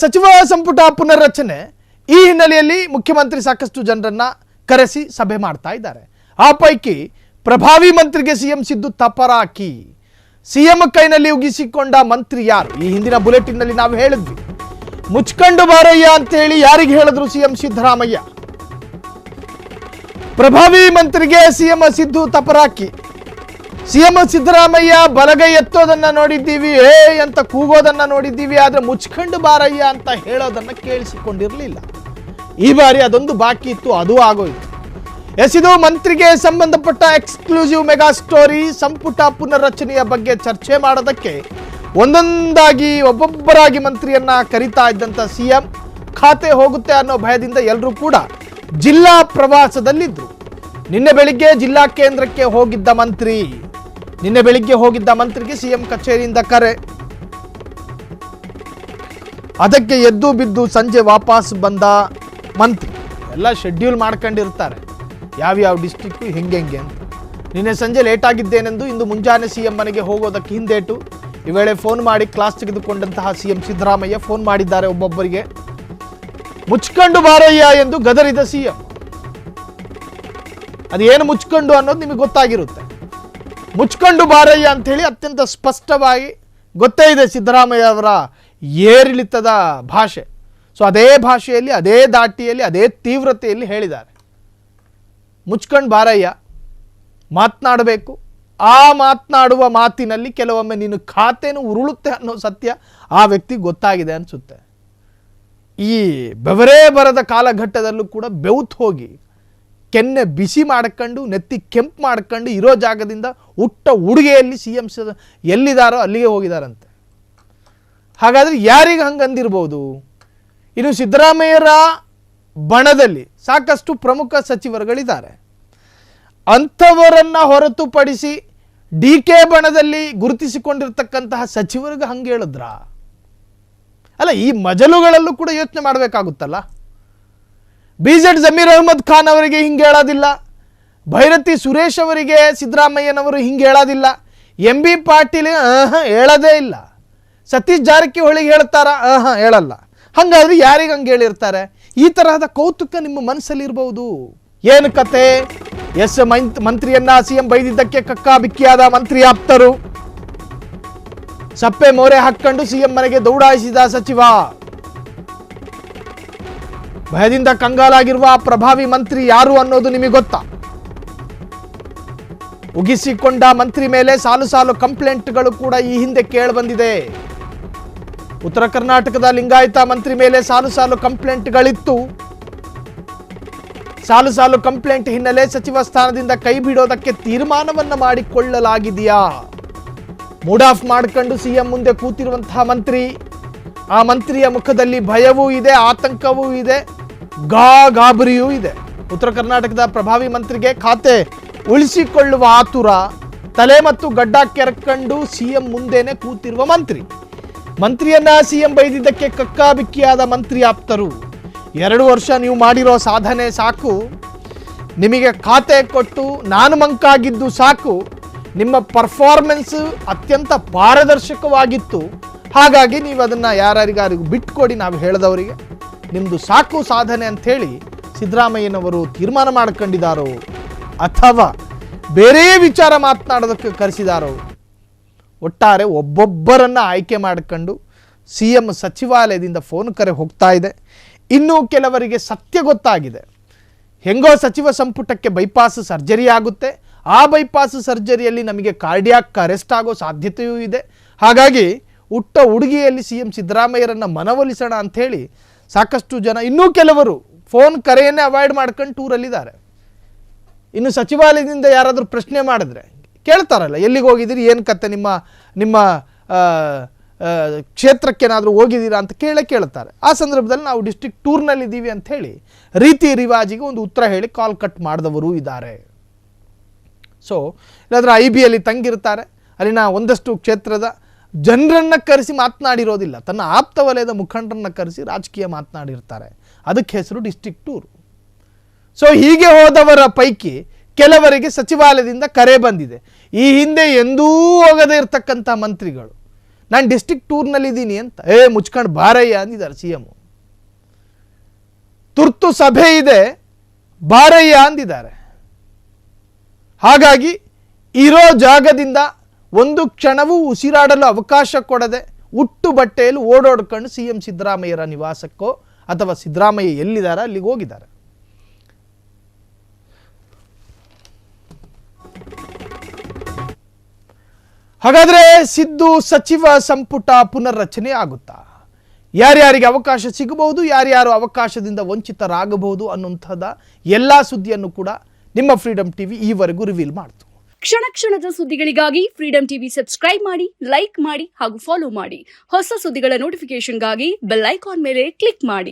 ಸಚಿವ ಸಂಪುಟ ಪುನರ್ರಚನೆ ಈ ಹಿನ್ನೆಲೆಯಲ್ಲಿ ಮುಖ್ಯಮಂತ್ರಿ ಸಾಕಷ್ಟು ಜನರನ್ನ ಕರೆಸಿ ಸಭೆ ಮಾಡ್ತಾ ಇದ್ದಾರೆ. ಆ ಪೈಕಿ ಪ್ರಭಾವಿ ಮಂತ್ರಿಗೆ ಸಿಎಂ ಸಿದ್ದು ತಪರಾಕಿ. ಸಿಎಂ ಕೈನಲ್ಲಿ ಉಗಿಸಿಕೊಂಡ ಮಂತ್ರಿ ಯಾರು? ಈ ಹಿಂದಿನ ಬುಲೆಟಿನ್ನಲ್ಲಿ ನಾವು ಹೇಳಿದ್ವಿ. ಮುಚ್ಕೊಂಡು ಬಾರಯ್ಯ ಅಂತೇಳಿ ಯಾರಿಗೆ ಹೇಳಿದ್ರು ಸಿಎಂ ಸಿದ್ದರಾಮಯ್ಯ? ಪ್ರಭಾವಿ ಮಂತ್ರಿಗೆ ಸಿಎಂ ಸಿದ್ದು ತಪರಾಕಿ. ಸಿಎಂ ಸಿದ್ದರಾಮಯ್ಯ ಬಲಗೈ ಎತ್ತೋದನ್ನ ನೋಡಿದ್ದೀವಿ, ಏ ಅಂತ ಕೂಗೋದನ್ನ ನೋಡಿದ್ದೀವಿ, ಆದ್ರೆ ಮುಚ್ಕಂಡು ಬಾರಯ್ಯ ಅಂತ ಹೇಳೋದನ್ನ ಕೇಳಿಸಿಕೊಂಡಿರಲಿಲ್ಲ. ಈ ಬಾರಿ ಅದೊಂದು ಬಾಕಿ ಇತ್ತು, ಅದು ಆಗೋಯ್ತು. ಎಸ್ ಇದು ಮಂತ್ರಿಗೆ ಸಂಬಂಧಪಟ್ಟ ಎಕ್ಸ್ಕ್ಲೂಸಿವ್ ಮೆಗಾ ಸ್ಟೋರಿ, ಸಂಪುಟ ಪುನರ್ರಚನೆಯ ಬಗ್ಗೆ ಚರ್ಚೆ ಮಾಡೋದಕ್ಕೆ ಒಂದೊಂದಾಗಿ ಒಬ್ಬೊಬ್ಬರಾಗಿ ಮಂತ್ರಿಯನ್ನ ಕರಿತಾ ಇದ್ದಂಥ ಸಿಎಂ ಖಾತೆ ಹೋಗುತ್ತೆ ಅನ್ನೋ ಭಯದಿಂದ ಎಲ್ಲರೂ ಕೂಡ ಜಿಲ್ಲಾ ಪ್ರವಾಸದಲ್ಲಿದ್ದರು ನಿನ್ನೆ ಬೆಳಿಗ್ಗೆ ಜಿಲ್ಲಾ ಕೇಂದ್ರಕ್ಕೆ ಹೋಗಿದ್ದ ಮಂತ್ರಿ ನಿನ್ನೆ ಬೆಳಿಗ್ಗೆ ಹೋಗಿದ್ದ ಮಂತ್ರಿಗೆ ಸಿಎಂ ಕಚೇರಿಯಿಂದ ಕರೆ. ಅದಕ್ಕೆ ಎದ್ದು ಬಿದ್ದು ಸಂಜೆ ವಾಪಸ್ ಬಂದ ಮಂತ್ರಿ. ಎಲ್ಲ ಶೆಡ್ಯೂಲ್ ಮಾಡ್ಕೊಂಡಿರ್ತಾರೆ. ಯಾವ್ಯಾವ ಡಿಸ್ಟಿಕ್ಕು ಹೆಂಗೆಂಗೆ ಹೆಂಗೆ ಅಂತ. ನಿನ್ನೆ ಸಂಜೆ ಲೇಟ್ ಆಗಿದ್ದೇನೆಂದು ಇಂದು ಮುಂಜಾನೆ ಸಿಎಂ ಮನೆಗೆ ಹೋಗೋದಕ್ಕೆ ಹಿಂದೇಟು. ಈ ವೇಳೆ ಫೋನ್ ಮಾಡಿ ಕ್ಲಾಸ್ ತೆಗೆದುಕೊಂಡಂತಹ ಸಿಎಂ ಸಿದ್ದರಾಮಯ್ಯ ಫೋನ್ ಮಾಡಿದ್ದಾರೆ ಒಬ್ಬೊಬ್ಬರಿಗೆ. ಮುಚ್ಕೊಂಡು ಬಾರಯ್ಯ ಎಂದು ಗದರಿದ ಸಿ ಎಂ ಅದೇನು ಮುಚ್ಕೊಂಡು ಅನ್ನೋದು ನಿಮಗೆ ಗೊತ್ತಾಗಿರುತ್ತೆ. ಮುಚ್ಕೊಂಡು ಬಾರಯ್ಯ ಅಂಥೇಳಿ ಅತ್ಯಂತ ಸ್ಪಷ್ಟವಾಗಿ ಗೊತ್ತೇ ಇದೆ ಸಿದ್ದರಾಮಯ್ಯ ಅವರ ಏರಿಳಿತದ ಭಾಷೆ. ಸೊ ಅದೇ ಭಾಷೆಯಲ್ಲಿ, ಅದೇ ದಾಟಿಯಲ್ಲಿ, ಅದೇ ತೀವ್ರತೆಯಲ್ಲಿ ಹೇಳಿದ್ದಾರೆ. ಮುಚ್ಕೊಂಡು ಬಾರಯ್ಯ, ಮಾತನಾಡಬೇಕು. ಆ ಮಾತನಾಡುವ ಮಾತಿನಲ್ಲಿ ಕೆಲವೊಮ್ಮೆ ನೀನು ಖಾತೆನೂ ಉರುಳುತ್ತೆ ಅನ್ನೋ ಸತ್ಯ ಆ ವ್ಯಕ್ತಿ ಗೊತ್ತಾಗಿದೆ ಅನಿಸುತ್ತೆ. ಈ ಬೆವರೇ ಬರದ ಕಾಲಘಟ್ಟದಲ್ಲೂ ಕೂಡ ಬೆವ್ತು ಹೋಗಿ, ಕೆನ್ನೆ ಬಿಸಿ ಮಾಡ್ಕೊಂಡು, ನೆತ್ತಿ ಕೆಂಪು ಮಾಡ್ಕೊಂಡು ಇರೋ ಜಾಗದಿಂದ ಹುಟ್ಟ ಉಡುಗೆಯಲ್ಲಿ ಸಿ ಎಂ ಎಲ್ಲಿದ್ದಾರೋ ಅಲ್ಲಿಗೆ ಹೋಗಿದಾರಂತೆ. ಹಾಗಾದರೆ ಯಾರಿಗೆ ಹಂಗೆ ಅಂದಿರ್ಬೋದು? ಇನ್ನು ಸಿದ್ದರಾಮಯ್ಯರ ಬಣದಲ್ಲಿ ಸಾಕಷ್ಟು ಪ್ರಮುಖ ಸಚಿವರುಗಳಿದ್ದಾರೆ. ಅಂಥವರನ್ನು ಹೊರತುಪಡಿಸಿ ಡಿ ಕೆ ಬಣದಲ್ಲಿ ಗುರುತಿಸಿಕೊಂಡಿರ್ತಕ್ಕಂತಹ ಸಚಿವರಿಗೆ ಹಂಗೆ ಹೇಳಿದ್ರ? ಅಲ್ಲ, ಈ ಮಜಲುಗಳಲ್ಲೂ ಕೂಡ ಯೋಚನೆ ಮಾಡಬೇಕಾಗುತ್ತಲ್ಲ? ಬಿ ಜೆಡ್ ಜಮೀರ್ ಅಹಮದ್ ಖಾನ್ ಅವರಿಗೆ ಹಿಂಗೆ ಹೇಳೋದಿಲ್ಲ. ಭೈರತಿ ಸುರೇಶ್ ಅವರಿಗೆ ಸಿದ್ದರಾಮಯ್ಯನವರು ಹಿಂಗೆ ಹೇಳೋದಿಲ್ಲ. ಎಂ ಬಿ ಪಾಟೀಲ್ ಹೇಳೋದೇ ಇಲ್ಲ. ಸತೀಶ್ ಜಾರಕಿಹೊಳಿಗೆ ಹೇಳ್ತಾರ, ಆಹಾ, ಹೇಳಲ್ಲ. ಹಂಗಾದ್ರೆ ಯಾರಿಗೆ ಹಂಗೆ ಹೇಳಿರ್ತಾರೆ? ಈ ತರಹದ ಕೌತುಕ ನಿಮ್ಮ ಮನಸ್ಸಲ್ಲಿ ಇರಬಹುದು ಏನು ಕತೆ? ಎಸ್ ಮಂತ್ರಿಯನ್ನ ಸಿಎಂ ಬೈದಿದ್ದಕ್ಕೆ ಕಕ್ಕಾ ಬಿಕ್ಕಿಯಾದ ಮಂತ್ರಿ ಆಪ್ತರು. ಸಪ್ಪೆ ಮೋರೆ ಹಾಕೊಂಡು ಸಿಎಂ ಮನೆಗೆ ದೌಡಾಯಿಸಿದ ಸಚಿವ. ಭಯದಿಂದ ಕಂಗಾಲಾಗಿರುವ ಪ್ರಭಾವಿ ಮಂತ್ರಿ ಯಾರು ಅನ್ನೋದು ನಿಮಗೆ ಗೊತ್ತಾ? ಉಗಿಸಿಕೊಂಡ ಮಂತ್ರಿ ಮೇಲೆ ಸಾಲು ಸಾಲು ಕಂಪ್ಲೇಂಟ್ಗಳು ಕೂಡ ಈ ಹಿಂದೆ ಕೇಳಿಬಂದಿದೆ. ಉತ್ತರ ಕರ್ನಾಟಕದ ಲಿಂಗಾಯತ ಮಂತ್ರಿ ಮೇಲೆ ಸಾಲು ಸಾಲು ಕಂಪ್ಲೇಂಟ್ಗಳಿತ್ತು. ಸಾಲು ಸಾಲು ಕಂಪ್ಲೇಂಟ್ ಹಿನ್ನೆಲೆ ಸಚಿವ ಸ್ಥಾನದಿಂದ ಕೈ ಬಿಡೋದಕ್ಕೆ ತೀರ್ಮಾನವನ್ನ ಮಾಡಿಕೊಳ್ಳಲಾಗಿದೆಯಾ? ಮೂಡ್ ಆಫ್ ಮಾಡ್ಕೊಂಡು ಸಿಎಂ ಮುಂದೆ ಕೂತಿರುವಂತಹ ಮಂತ್ರಿ, ಆ ಮಂತ್ರಿಯ ಮುಖದಲ್ಲಿ ಭಯವೂ ಇದೆ, ಆತಂಕವೂ ಇದೆ ಗಾ ಗಾಬರಿಯೂ ಇದೆ. ಉತ್ತರ ಕರ್ನಾಟಕದ ಪ್ರಭಾವಿ ಮಂತ್ರಿಗೆ ಖಾತೆ ಉಳಿಸಿಕೊಳ್ಳುವ ಆತುರ, ತಲೆ ಮತ್ತು ಗಡ್ಡ ಕೆರಕೊಂಡು ಸಿಎಂ ಮುಂದೆನೆ ಕೂತಿರುವ ಮಂತ್ರಿ. ಮಂತ್ರಿಯನ್ನ ಸಿಎಂ ಬೈದಿದ್ದಕ್ಕೆ ಕಕ್ಕಾಬಿಕ್ಕಿಯಾದ ಮಂತ್ರಿ ಆಪ್ತರು ಎರಡು ವರ್ಷ ನೀವು ಮಾಡಿರೋ ಸಾಧನೆ ಸಾಕು. ನಿಮಗೆ ಖಾತೆ ಕೊಟ್ಟು ನಾನು ಮಂಕಾಗಿದ್ದು ಸಾಕು. ನಿಮ್ಮ ಪರ್ಫಾರ್ಮೆನ್ಸ್ ಅತ್ಯಂತ ಪಾರದರ್ಶಕವಾಗಿತ್ತು. ಹಾಗಾಗಿ ನೀವು ಅದನ್ನು ಯಾರ್ಯಾರಿಗಾರಿಗೂ ಬಿಟ್ಕೊಡಿ ನಾವು ಹೇಳಿದವರಿಗೆ. ನಿಮ್ಮದು ಸಾಕು ಸಾಧನೆ ಅಂಥೇಳಿ ಸಿದ್ದರಾಮಯ್ಯನವರು ತೀರ್ಮಾನ ಮಾಡ್ಕೊಂಡಿದ್ದಾರೋ ಅಥವಾ ಬೇರೆ ವಿಚಾರ ಮಾತನಾಡೋದಕ್ಕೆ ಕರೆಸಿದಾರೋ, ಒಟ್ಟಾರೆ ಒಬ್ಬೊಬ್ಬರನ್ನು ಆಯ್ಕೆ ಮಾಡಿಕೊಂಡು ಸಿ ಎಂ ಸಚಿವಾಲಯದಿಂದ ಫೋನ್ ಕರೆ ಹೋಗ್ತಾ ಇದೆ. ಇನ್ನೂ ಕೆಲವರಿಗೆ ಸತ್ಯ ಗೊತ್ತಾಗಿದೆ. ಹೆಂಗೋ ಸಚಿವ ಸಂಪುಟಕ್ಕೆ ಬೈಪಾಸ್ ಸರ್ಜರಿ ಆಗುತ್ತೆ. ಆ ಬೈಪಾಸ್ ಸರ್ಜರಿಯಲ್ಲಿ ನಮಗೆ ಕಾರ್ಡಿಯಾಕ್ ಅರೆಸ್ಟ್ ಆಗೋ ಸಾಧ್ಯತೆಯೂ ಇದೆ. ಹಾಗಾಗಿ ಹುಟ್ಟ ಹುಡುಗಿಯಲ್ಲಿ ಸಿ ಎಂ ಸಿದ್ದರಾಮಯ್ಯರನ್ನು ಮನವೊಲಿಸೋಣ ಅಂಥೇಳಿ ಸಾಕಷ್ಟು ಜನ ಇನ್ನೂ ಕೆಲವರು ಫೋನ್ ಕರೆಯನ್ನೇ ಅವಾಯ್ಡ್ ಮಾಡ್ಕೊಂಡು ಟೂರಲ್ಲಿದ್ದಾರೆ. ಇನ್ನು ಸಚಿವಾಲಯದಿಂದ ಯಾರಾದರೂ ಪ್ರಶ್ನೆ ಮಾಡಿದ್ರೆ ಕೇಳ್ತಾರಲ್ಲ, ಎಲ್ಲಿಗೆ ಹೋಗಿದ್ದೀರಿ, ಏನು ಕತೆ, ನಿಮ್ಮ ನಿಮ್ಮ ಕ್ಷೇತ್ರಕ್ಕೇನಾದರೂ ಹೋಗಿದ್ದೀರಾ ಅಂತ ಕೇಳೇ ಕೇಳ್ತಾರೆ. ಆ ಸಂದರ್ಭದಲ್ಲಿ ನಾವು ಡಿಸ್ಟ್ರಿಕ್ಟ್ ಟೂರ್ನಲ್ಲಿದ್ದೀವಿ ಅಂತ ರೀತಿ ರಿವಾಜಿಗೆ ಒಂದು ಉತ್ತರ ಹೇಳಿ ಕಾಲ್ ಕಟ್ ಮಾಡಿದವರು ಇದ್ದಾರೆ. ಸೊ ಇಲ್ಲಾದ್ರೆ ಐ ಬಿ ಅಲ್ಲಿ ತಂಗಿರ್ತಾರೆ, ಅಲ್ಲಿನ ಒಂದಷ್ಟು ಕ್ಷೇತ್ರದ ಜನರನ್ನು ಕರೆಸಿ ಮಾತನಾಡಿರೋದಿಲ್ಲ, ತನ್ನ ಆಪ್ತ ವಲಯದ ಮುಖಂಡರನ್ನು ಕರೆಸಿ ರಾಜಕೀಯ ಮಾತನಾಡಿರ್ತಾರೆ. ಅದಕ್ಕೆ ಹೆಸರು ಡಿಸ್ಟ್ರಿಕ್ಟ್ ಟೂರ್ ಸೊ ಹೀಗೆ ಹೋದವರ ಪೈಕಿ ಕೆಲವರಿಗೆ ಸಚಿವಾಲಯದಿಂದ ಕರೆ ಬಂದಿದೆ. ಈ ಹಿಂದೆ ಎಂದೂ ಹೋಗದೇ ಇರತಕ್ಕಂಥ ಮಂತ್ರಿಗಳು, ನಾನು ಡಿಸ್ಟಿಕ್ ಟೂರ್ನಲ್ಲಿದ್ದೀನಿ ಅಂತ. ಏ, ಮುಚ್ಕೊಂಡು ಬಾರಯ್ಯ, ಅಂದಿದ್ದಾರೆ ಸಿ ಎಂ ತುರ್ತು ಸಭೆ ಇದೆ, ಬಾರಯ್ಯ ಅಂದಿದ್ದಾರೆ. ಹಾಗಾಗಿ ಇರೋ ಜಾಗದಿಂದ ಒಂದು ಕ್ಷಣವೂ ಉಸಿರಾಡಲು ಅವಕಾಶ ಕೊಡದೆ ಉಟ್ಟು ಬಟ್ಟೆಯಲ್ಲಿ ಓಡೋಡ್ಕೊಂಡು ಸಿ ಎಂ ಸಿದ್ದರಾಮಯ್ಯರ ನಿವಾಸಕ್ಕೋ ಅಥವಾ ಸಿದ್ದರಾಮಯ್ಯ ಎಲ್ಲಿದ್ದಾರೆ, ಅಲ್ಲಿಗೆ ಹೋಗಿದ್ದಾರೆ. ಹಾಗಾದ್ರೆ ಸಿದ್ದು ಸಚಿವ ಸಂಪುಟ ಪುನರ್ರಚನೆ ಆಗುತ್ತಾ? ಯಾರ್ಯಾರಿಗೆ ಅವಕಾಶ ಸಿಗಬಹುದು, ಯಾರ್ಯಾರು ಅವಕಾಶದಿಂದ ವಂಚಿತರಾಗಬಹುದು ಅನ್ನುವಂಥದ ಎಲ್ಲ ಸುದ್ದಿಯನ್ನು ಕೂಡ ನಿಮ್ಮ ಫ್ರೀಡಮ್ ಟಿವಿ ಈವರೆಗೂ ರಿವೀಲ್ ಮಾಡ್ತು. ಕ್ಷಣ ಕ್ಷಣದ ಸುದ್ದಿಗಳಿಗಾಗಿ ಫ್ರೀಡಂ ಟಿವಿ ಸಬ್ಸ್ಕ್ರೈಬ್ ಮಾಡಿ, ಲೈಕ್ ಮಾಡಿ ಹಾಗೂ ಫಾಲೋ ಮಾಡಿ. ಹೊಸ ಸುದ್ದಿಗಳ ನೋಟಿಫಿಕೇಶನ್ಗಾಗಿ ಬೆಲ್ ಐಕಾನ್ ಮೇಲೆ ಕ್ಲಿಕ್ ಮಾಡಿ.